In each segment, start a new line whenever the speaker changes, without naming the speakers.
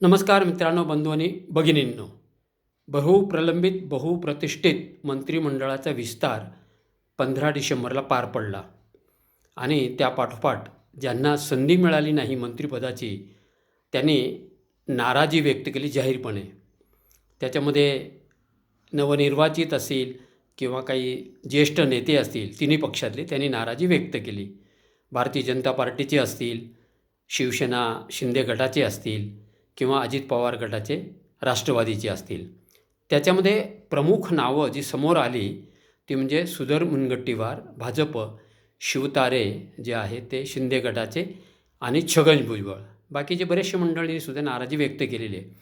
नमस्कार मित्रांनो बंधू आणि भगिनींनो बहुप्रलंबित बहुप्रतिष्ठित मंत्रिमंडळाचा विस्तार पंधरा डिसेंबरला पार पडला. आणि त्या पाठोपाठ ज्यांना संधी मिळाली नाही मंत्रिपदाची त्यांनी नाराजी व्यक्त केली जाहीरपणे. त्याच्यामध्ये नवनिर्वाचित असतील किंवा काही ज्येष्ठ नेते असतील तिन्ही पक्षातले त्यांनी नाराजी व्यक्त केली. भारतीय जनता पार्टीचे असतील शिवसेना शिंदे गटाचे असतील किंवा अजित पवार गटाचे राष्ट्रवादीचे असतील. त्याच्यामध्ये प्रमुख नावं जी समोर आली ती म्हणजे सुधर मुनगट्टीवार भाजप शिवतारे जे आहे ते शिंदे गटाचे आणि छगन भुजबळ. बाकीचे बरेचसे मंडळींनी सुद्धा नाराजी व्यक्त केलेली आहे.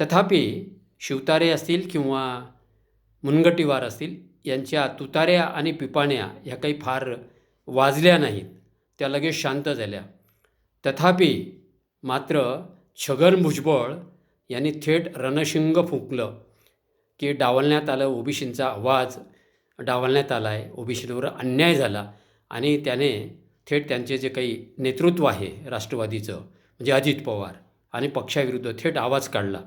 तथापि शिवतारे असतील किंवा मुनगट्टीवार असतील यांच्या तुतार्या आणि पिपाण्या ह्या काही फार वाजल्या नाहीत. त्या लगेच शांत झाल्या. तथापि मात्र छगन भुजबळ यांनी थेट रणशिंग फुंकलं की डावलण्यात आलं ओबीसींचा आवाज डावलण्यात आला आहे ओबीसींवर अन्याय झाला आणि त्याने थेट त्यांचे जे काही नेतृत्व आहे राष्ट्रवादीचं म्हणजे अजित पवार आणि पक्षाविरुद्ध थेट आवाज काढला.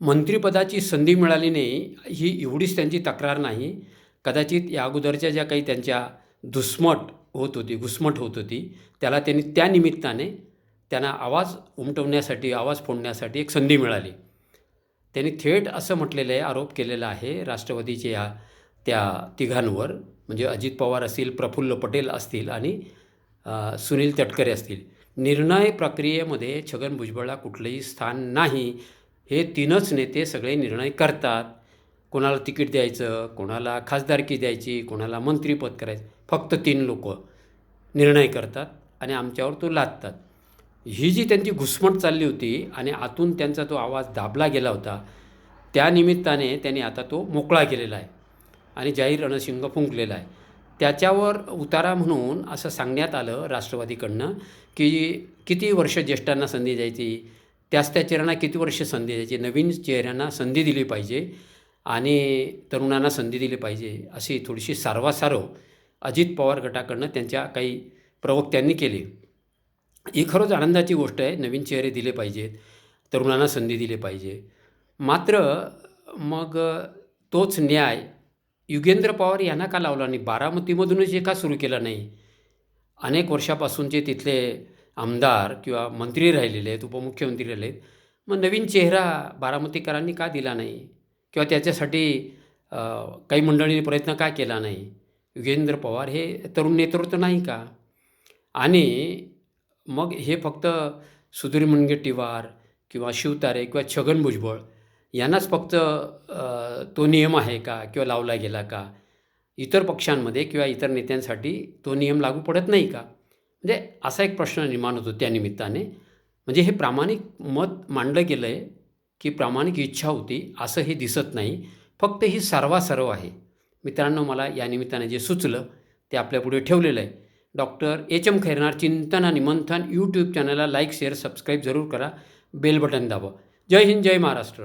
मंत्रिपदाची संधी मिळाली नाही ही एवढीच त्यांची तक्रार नाही. कदाचित या अगोदरच्या ज्या काही त्यांच्या दुस्मट होत होती घुसमट होत होती त्याला त्यांनी त्या निमित्ताने त्यांना आवाज उमटवण्यासाठी आवाज फोडण्यासाठी एक संधी मिळाली. त्यांनी थेट असं म्हटलेलं आहे आरोप केलेला आहे राष्ट्रवादीच्या या त्या तिघांवर म्हणजे अजित पवार असतील प्रफुल्ल पटेल असतील आणि सुनील तटकरे असतील. निर्णय प्रक्रियेमध्ये छगन भुजबळला कुठलंही स्थान नाही. हे तीनच नेते सगळे निर्णय करतात. कोणाला तिकीट द्यायचं कोणाला खासदारकी द्यायची कोणाला मंत्रीपद करायचं फक्त तीन लोक निर्णय करतात आणि आमच्यावर तो लादतात. ही जी त्यांची घुसमट चालली होती आणि आतून त्यांचा तो आवाज दाबला गेला होता त्या निमित्ताने त्यांनी आता तो मोकळा केलेला आहे आणि जाहीर रणशिंग फुंकलेला आहे. त्याच्यावर उतारा म्हणून असं सांगण्यात आलं राष्ट्रवादीकडनं की किती वर्ष ज्येष्ठांना संधी द्यायची त्याच त्या चेहऱ्यांना किती वर्ष संधी द्यायची नवीन चेहऱ्यांना संधी दिली पाहिजे आणि तरुणांना संधी दिली पाहिजे अशी थोडीशी सारवासारव अजित पवार गटाकडनं त्यांच्या काही प्रवक्त्यांनी केली. ही खरंच आनंदाची गोष्ट आहे. नवीन चेहरे दिले पाहिजेत तरुणांना संधी दिली पाहिजे. मात्र मग तोच न्याय युगेंद्र पवार यांना का लावला नाही? बारामतीमधूनच हे का सुरू केला नाही? अनेक वर्षापासूनचे तिथले आमदार किंवा मंत्री राहिलेले आहेत उपमुख्यमंत्री राहिले आहेत. मग नवीन चेहरा बारामतीकरांनी का दिला नाही? किंवा त्याच्यासाठी काही मंडळींनी प्रयत्न का केला नाही? युगेंद्र पवार हे तरुण नेतृत्व नाही का? आणि मग हे फक्त सुधीर मुनगंटीवार किंवा शिवतारे किंवा छगन भुजबळ यांनाच फक्त तो नियम आहे का किंवा लावला गेला का? इतर पक्षांमध्ये किंवा इतर नेत्यांसाठी तो नियम लागू पडत नाही का? म्हणजे असा एक प्रश्न निर्माण होतो त्या निमित्ताने. म्हणजे हे प्रामाणिक मत मांडलं गेलं आहे की प्रामाणिक इच्छा होती असं हे दिसत नाही. फक्त ही सर्वासर्व आहे. मित्रांनो मला या निमित्ताने जे सुचलं ते आपल्यापुढे ठेवलेलं आहे. डॉक्टर एच एम खैरनार चिंतन आणि मंथन यूट्यूब चॅनलला लाईक शेअर सबस्क्राईब जरूर करा. बेल बटन दाबा. जय हिंद जय महाराष्ट्र.